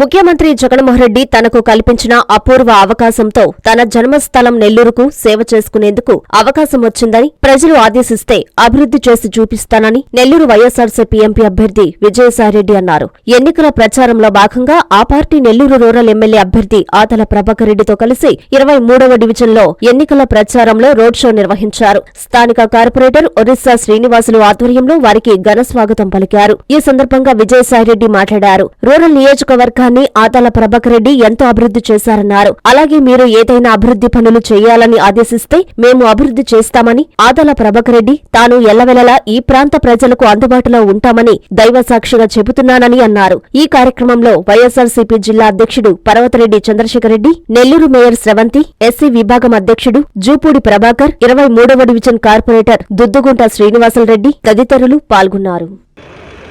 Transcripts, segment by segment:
ముఖ్యమంత్రి జగన్మోహన్ రెడ్డి తనకు కల్పించిన అపూర్వ అవకాశంతో తన జన్మస్థలం నెల్లూరుకు సేవ చేసుకునేందుకు అవకాశం వచ్చిందని ప్రజలు ఆదేశిస్తే అభివృద్ధి చేసి చూపిస్తానని నెల్లూరు వైఎస్సార్సీపీ ఎంపీ అభ్యర్థి విజయసాయిరెడ్డి అన్నారు. ఎన్నికల ప్రచారంలో భాగంగా ఆ పార్టీ నెల్లూరు రూరల్ ఎమ్మెల్యే అభ్యర్థి ఆతల ప్రభాకర్ రెడ్డితో కలిసి ఇరవై మూడవ డివిజన్లో ఎన్నికల ప్రచారంలో రోడ్ షో నిర్వహించారు. స్థానిక కార్పొరేటర్ ఒరిస్సా శ్రీనివాసులు ఆధ్వర్యంలో వారికి ఘన స్వాగతం పలికారు. ఈ సందర్భంగా విజయసాయిరెడ్డి మాట్లాడారు. రూరల్ నియోజకవర్గ నియోజకవర్గాన్ని ఆదాల ప్రభాకర్ రెడ్డి ఎంతో అభివృద్ధి చేశారన్నారు. అలాగే మీరు ఏదైనా అభివృద్ధి పనులు చేయాలని ఆదేశిస్తే మేము అభివృద్ధి చేస్తామని ఆదాల ప్రభాకర్ రెడ్డి తాను ఎల్లవెలలా ఈ ప్రాంత ప్రజలకు అందుబాటులో ఉంటామని దైవ సాక్షిగా చెబుతున్నానని అన్నారు. ఈ కార్యక్రమంలో వైఎస్సార్సీపీ జిల్లా అధ్యక్షుడు పర్వతరెడ్డి చంద్రశేఖర్ రెడ్డి నెల్లూరు మేయర్ స్రవంతి ఎస్సీ విభాగం అధ్యక్షుడు జూపూడి ప్రభాకర్ ఇరవై మూడవ డివిజన్ కార్పొరేటర్ దుద్దుగుంట శ్రీనివాసులరెడ్డి తదితరులు పాల్గొన్నారు.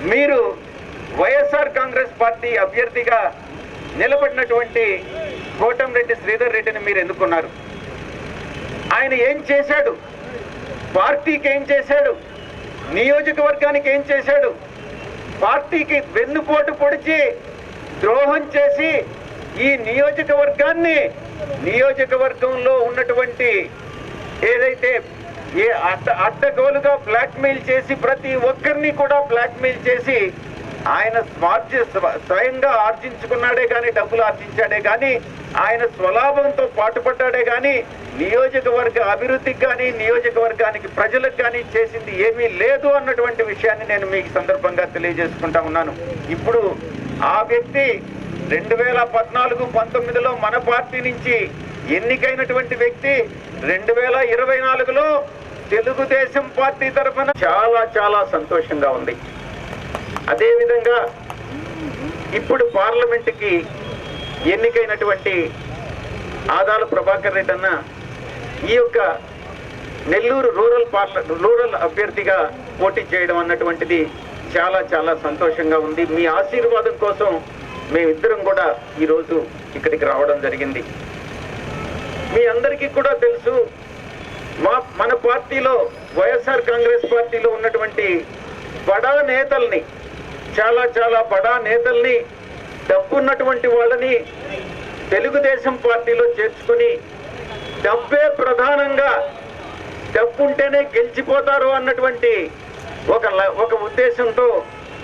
మీరు పార్టీ అభ్యర్థిగా నిలబడినటువంటి కోటంరెడ్డి శ్రీధర్ రెడ్డిని మీరు ఎన్నుకున్నారు? ఆయన ఏం చేశాడు? పార్టీకి ఏం చేశాడు? నియోజకవర్గానికి ఏం చేశాడు? పార్టీకి వెన్నుపోటు పొడిచి ద్రోహం చేసి ఈ నియోజకవర్గాన్ని నియోజకవర్గంలో ఉన్నటువంటి ఏదైతే ఏ అడ్డ అడ్డగోలుగా బ్లాక్మెయిల్ చేసి ప్రతి ఒక్కరిని కూడా బ్లాక్మెయిల్ చేసి ఆయన స్వార్జ స్వ- స్వయంగా ఆర్జించుకున్నాడే కానీ డబ్బులు ఆర్జించాడే కానీ ఆయన స్వలాభంతో పాటుపడ్డాడే కానీ నియోజకవర్గ అభివృద్ధికి కానీ నియోజకవర్గానికి ప్రజలకు కానీ చేసింది ఏమీ లేదు అన్నటువంటి విషయాన్ని నేను మీకు సందర్భంగా తెలియజేసుకుంటా ఉన్నాను. ఇప్పుడు ఆ వ్యక్తి రెండు వేల పద్నాలుగు పంతొమ్మిదిలో మన పార్టీ నుంచి ఎన్నికైనటువంటి వ్యక్తి రెండు వేల ఇరవై నాలుగులో తెలుగుదేశం పార్టీ తరఫున చాలా చాలా సంతోషంగా ఉంది. అదేవిధంగా ఇప్పుడు పార్లమెంటుకి ఎన్నికైనటువంటి ఆదాల ప్రభాకర్ రెడ్డి అన్న ఈ యొక్క నెల్లూరు రూరల్ పార్ల రూరల్ అభ్యర్థిగా పోటీ చేయడం అన్నటువంటిది చాలా చాలా సంతోషంగా ఉంది. మీ ఆశీర్వాదం కోసం మేమిద్దరం కూడా ఈరోజు ఇక్కడికి రావడం జరిగింది. మీ అందరికీ కూడా తెలుసు మా మన పార్టీలో వైఎస్ఆర్ కాంగ్రెస్ పార్టీలో ఉన్నటువంటి బడా నేతల్ని చాలా చాలా బడా నేతల్ని డబ్బున్నటువంటి వాళ్ళని తెలుగుదేశం పార్టీలో చేర్చుకుని డబ్బే ప్రధానంగా డబ్బు ఉంటేనే గెలిచిపోతారు అన్నటువంటి ఒక ల- ఒక ఉద్దేశంతో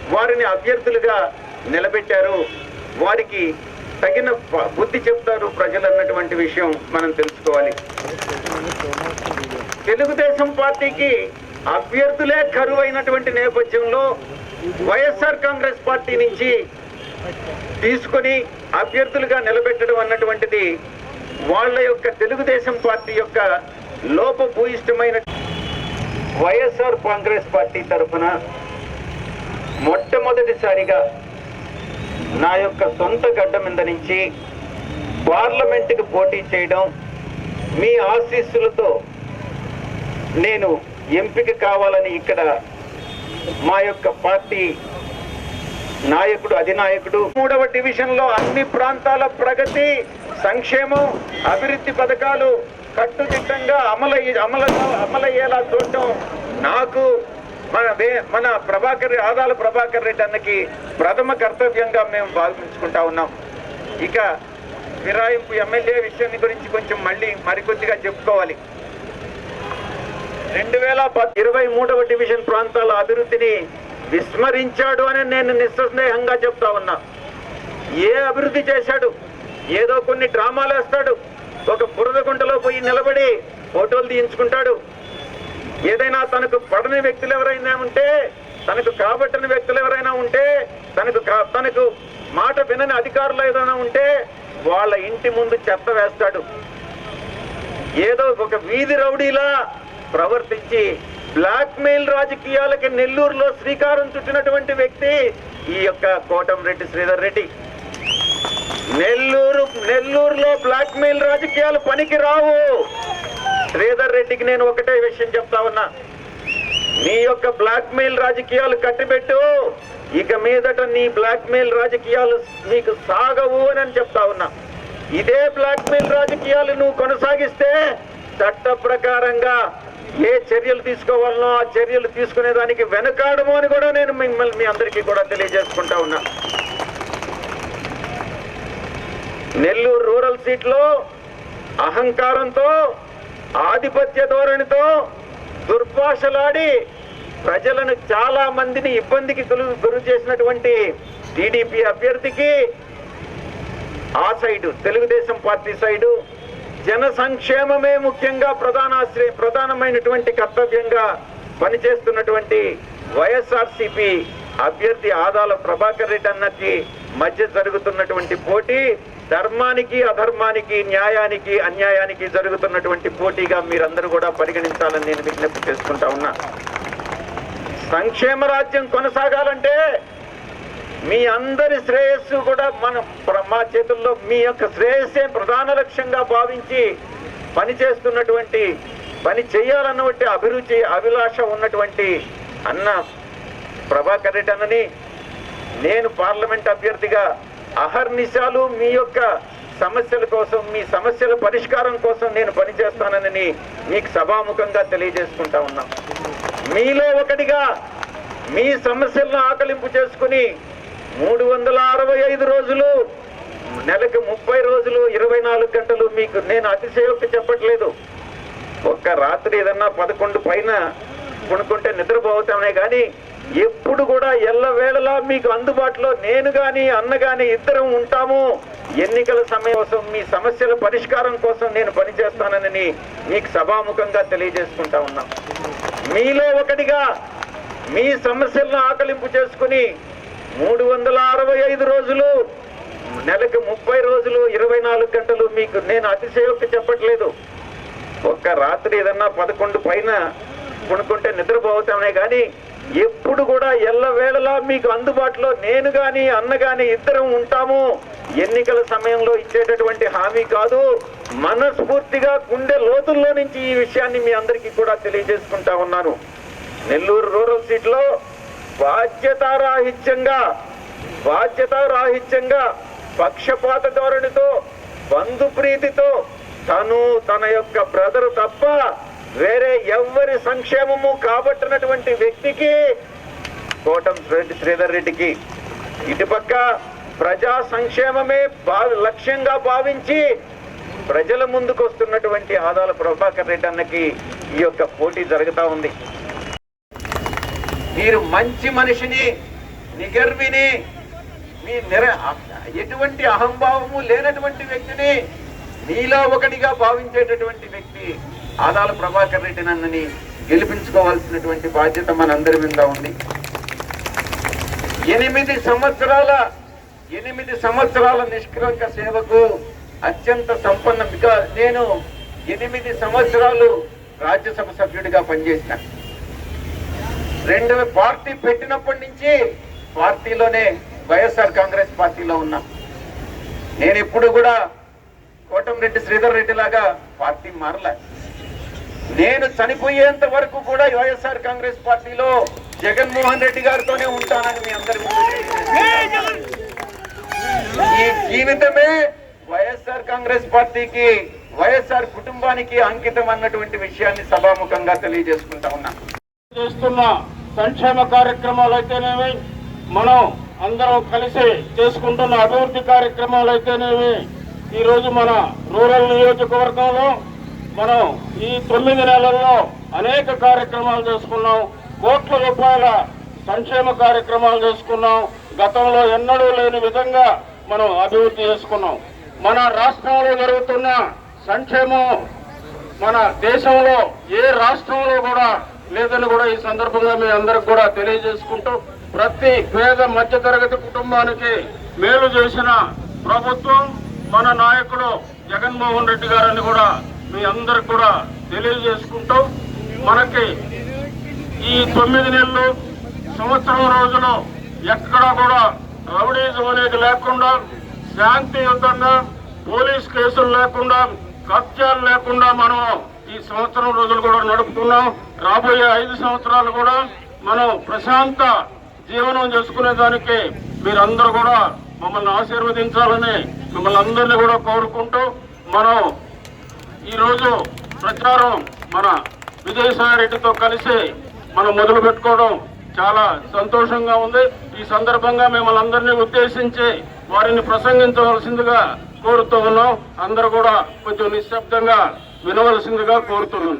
వారిని అభ్యర్థులుగా నిలబెట్టారు. వారికి తగిన ప- బుద్ధి చెప్తారు ప్రజలు అన్నటువంటి విషయం మనం తెలుసుకోవాలి. తెలుగుదేశం పార్టీకి అభ్యర్థులే కరువు అయినటువంటి నేపథ్యంలో వైఎస్ఆర్ కాంగ్రెస్ పార్టీ నుంచి తీసుకొని అభ్యర్థులుగా నిలబెట్టడం అన్నటువంటిది వాళ్ళ యొక్క తెలుగుదేశం పార్టీ యొక్క లోపభూయిష్టమైన వైఎస్ఆర్ కాంగ్రెస్ పార్టీ తరఫున మొట్టమొదటిసారిగా నా యొక్క సొంత గడ్డ మీద నుంచి పార్లమెంటుకు పోటీ చేయడం మీ ఆశీస్సులతో నేను ఎంపిక కావాలని ఇక్కడ మా యొక్క పార్టీ నాయకుడు అధినాయకుడు. మూడవ డివిజన్లో అన్ని ప్రాంతాల ప్రగతి సంక్షేమం అభివృద్ధి పథకాలు కట్టుదిట్టంగా అమలు అమలు అమలయ్యేలా చూడటం నాకు మన మన ప్రభాకర్ ఆదాల ప్రభాకర్ రెడ్డి అన్నకి ప్రథమ కర్తవ్యంగా మేము భావించుకుంటా ఉన్నాం. ఇక ఫిరాయింపు ఎమ్మెల్యే విషయాన్ని గురించి కొంచెం మళ్ళీ మరికొద్దిగా చెప్పుకోవాలి. రెండు వేల ఇరవై మూడవ డివిజన్ ప్రాంతాల అభివృద్ధిని విస్మరించాడు అని నేను నిస్సందేహంగా చెప్తా ఉన్నా. ఏ అభివృద్ధి చేశాడు? ఏదో కొన్ని డ్రామాలు వేస్తాడు. ఒక బురదగుంటలో పోయి నిలబడి ఫోటోలు తీయించుకుంటాడు. ఏదైనా తనకు పడని వ్యక్తులు ఎవరైనా ఉంటే తనకు కాబట్టిన వ్యక్తులు ఎవరైనా ఉంటే తనకు కా- తనకు మాట వినని అధికారులు ఏదైనా ఉంటే వాళ్ళ ఇంటి ముందు చెత్త వేస్తాడు. ఏదో ఒక వీధి రౌడీలా ప్రవర్తించి బ్లాక్ మెయిల్ రాజకీయాలకి నెల్లూరులో శ్రీకారం చుట్టినటువంటి వ్యక్తి ఈ యొక్క కోటంరెడ్డి శ్రీధర్ రెడ్డి. నెల్లూరు నెల్లూరులో బ్లాక్ మెయిల్ రాజకీయాలు పనికి రావు. శ్రీధర్ రెడ్డికి నేను ఒకటే విషయం చెప్తా ఉన్నా. నీ యొక్క బ్లాక్ మెయిల్ రాజకీయాలు కట్టిపెట్టు. ఇక మీదట నీ బ్లాక్ మెయిల్ రాజకీయాలు నీకు సాగవు అని చెప్తా ఉన్నా. ఇదే బ్లాక్ మెయిల్ రాజకీయాలు నువ్వు కొనసాగిస్తే చట్ట ప్రకారంగా ఏ చర్యలు తీసుకోవాలనో ఆ చర్యలు తీసుకునే దానికి వెనకాడము అని కూడా నేను మిమ్మల్ని మీ అందరికీ కూడా తెలియజేసుకుంటా ఉన్నా. నెల్లూరు రూరల్ సీట్లో అహంకారంతో ఆధిపత్య ధోరణితో దుర్భాషలాడి ప్రజలను చాలా మందిని ఇబ్బందికి గురి గురి చేసినటువంటి టీడీపీ అభ్యర్థికి ఆ సైడు తెలుగుదేశం పార్టీ సైడు జన సంక్షేమమే ముఖ్యంగా ప్రధానాశ్రయ ప్రధానమైనటువంటి కర్తవ్యంగా పనిచేస్తున్నటువంటి వైఎస్ఆర్సిపి అభ్యర్థి ఆదాల ప్రభాకర్ రెడ్డి అన్నకి మధ్య జరుగుతున్నటువంటి పోటీ ధర్మానికి అధర్మానికి న్యాయానికి అన్యాయానికి జరుగుతున్నటువంటి పోటీగా మీరందరూ కూడా పరిగణించాలని నేను విజ్ఞప్తి చేసుకుంటా ఉన్నా. సంక్షేమ రాజ్యం కొనసాగాలంటే మీ అందరి శ్రేయస్సు కూడా మన మా చేతుల్లో మీ యొక్క శ్రేయస్సే ప్రధాన లక్ష్యంగా భావించి పని చేస్తున్నటువంటి పని చేయాలన్నటువంటి అభిరుచి అభిలాష ఉన్నటువంటి అన్న ప్రభాకర్ రెడ్డి అన్నని నేను పార్లమెంట్ అభ్యర్థిగా అహర్నిశాలు మీ యొక్క సమస్యల కోసం మీ సమస్యల పరిష్కారం కోసం నేను పనిచేస్తానని మీకు సభాముఖంగా తెలియజేసుకుంటా ఉన్నా. మీలో ఒకటిగా మీ సమస్యలను ఆకలింపు చేసుకుని మూడు వందల అరవై ఐదు రోజులు నెలకు ముప్పై రోజులు ఇరవై నాలుగు గంటలు మీకు నేను అతిశయోక్తి చెప్పట్లేదు. ఒక్క రాత్రి ఏదన్నా పదకొండు పైన కొనుక్కుంటే నిద్రపోతామే కానీ ఎప్పుడు కూడా ఎల్లవేళలా మీకు అందుబాటులో నేను గాని అన్న గాని ఇద్దరం ఉంటాము. ఎన్నికల సమయం కోసం మీ సమస్యల పరిష్కారం కోసం నేను పనిచేస్తానని మీకు సభాముఖంగా తెలియజేసుకుంటా ఉన్నాం. మీలో ఒకటిగా మీ సమస్యలను ఆకలింపు చేసుకుని మూడు వందల అరవై ఐదు రోజులు నెలకు ముప్పై రోజులు ఇరవై నాలుగు గంటలు మీకు నేను అతిశయోక్తి చెప్పట్లేదు. ఒక్క రాత్రి ఏదన్నా పదకొండు పైన కొనుక్కుంటే నిద్రపోతామే కానీ ఎప్పుడు కూడా ఎల్లవేళలా మీకు అందుబాటులో నేను గాని అన్న గాని ఇద్దరం ఉంటాము. ఎన్నికల సమయంలో ఇచ్చేటటువంటి హామీ కాదు. మనస్ఫూర్తిగా గుండె లోతుల్లో నుంచి ఈ విషయాన్ని మీ అందరికీ కూడా తెలియజేసుకుంటా ఉన్నాను. నెల్లూరు రూరల్ సీట్లో బాధ్యతారాహిత్యంగా బాధ్యతారాహిత్యంగా పక్షపాత ధోరణితో బంధు ప్రీతితో తను తన యొక్క బ్రదరు తప్ప వేరే ఎవ్వరి సంక్షేమము కాబట్టినటువంటి వ్యక్తికి కోటం రెడ్డి శ్రీధర్ రెడ్డికి ఇటుపక్క ప్రజా సంక్షేమమే లక్ష్యంగా భావించి ప్రజల ముందుకు వస్తున్నటువంటి ఆదాల ప్రభాకర్ రెడ్డి అన్నకి ఈ యొక్క పోటీ జరుగుతూ ఉంది. మీరు మంచి మనిషిని నిగర్విని మీ నిర ఎటువంటి అహంభావము లేనటువంటి వ్యక్తిని మీలో ఒకటిగా భావించేటటువంటి వ్యక్తి ఆదాల ప్రభాకర్ రెడ్డి నన్నని గెలిపించుకోవాల్సినటువంటి బాధ్యత మనందరి మీద ఉంది. ఎనిమిది సంవత్సరాల ఎనిమిది సంవత్సరాల నిష్కలంక సేవకు అత్యంత సంపన్న నేను ఎనిమిది సంవత్సరాలు రాజ్యసభ సభ్యుడిగా పనిచేసిన. రెండు పార్టీ పెట్టినప్పటి నుంచి పార్టీలోనే వైఎస్ఆర్ కాంగ్రెస్ పార్టీలో ఉన్నా. నేను ఎప్పుడు కూడా కోటంరెడ్డి శ్రీధర్ రెడ్డి లాగా పార్టీ మారలే. నేను చనిపోయేంత వరకు కూడా వైఎస్ఆర్ కాంగ్రెస్ పార్టీలో జగన్మోహన్ రెడ్డి గారితోనే ఉంటానని మీ అందరికీ ఈ జీవితమే వైఎస్ఆర్ కాంగ్రెస్ పార్టీకి వైఎస్ఆర్ కుటుంబానికి అంకితం అన్నటువంటి విషయాన్ని సభాముఖంగా తెలియజేసుకుంటా ఉన్నా. చేస్తున్న సంక్షేమ కార్యక్రమాలు అయితేనేమి మనం అందరం కలిసి చేసుకుంటున్న అభివృద్ధి కార్యక్రమాలు అయితేనేమి ఈరోజు మన రూరల్ నియోజకవర్గంలో మనం ఈ తొమ్మిది నెలల్లో అనేక కార్యక్రమాలు చేసుకున్నాం. కోట్ల రూపాయల సంక్షేమ కార్యక్రమాలు చేసుకున్నాం. గతంలో ఎన్నడూ లేని విధంగా మనం అభివృద్ధి చేసుకున్నాం. మన రాష్ట్రంలో జరుగుతున్న సంక్షేమం మన దేశంలో ఏ రాష్ట్రంలో కూడా లేదని కూడా ఈ సందర్భంగా మీ అందరికి కూడా తెలియజేసుకుంటూ ప్రతి పేద మధ్యతరగతి కుటుంబానికి మేలు చేసిన ప్రభుత్వం మన నాయకుడు జగన్మోహన్ రెడ్డి గారని కూడా మీ అందరికి కూడా తెలియజేసుకుంటూ మనకి ఈ తొమ్మిది నెలలు సంవత్సరం రోజులు ఎక్కడా కూడా రౌడీజం అనేది లేకుండా శాంతియుతంగా పోలీస్ కేసులు లేకుండా కబ్జాలు లేకుండా మనం ఈ సంవత్సరం రోజులు కూడా నడుపుతున్నాం. రాబోయే ఐదు సంవత్సరాలు కూడా మనం ప్రశాంత జీవనం చేసుకునే దానికి మీరందరూ కూడా మమ్మల్ని ఆశీర్వదించాలని మిమ్మల్ని అందరినీ కూడా కోరుకుంటూ మనం ఈరోజు ప్రచారం మన విజయసాయి రెడ్డితో కలిసి మనం మొదలు పెట్టుకోవడం చాలా సంతోషంగా ఉంది. ఈ సందర్భంగా మిమ్మల్ని అందరినీ ఉద్దేశించి వారిని ప్రసంగించవలసిందిగా కోరుతూ ఉన్నాం. అందరూ కూడా కొంచెం నిశ్శబ్దంగా వినవలసిందిగా కోరుతున్నాం.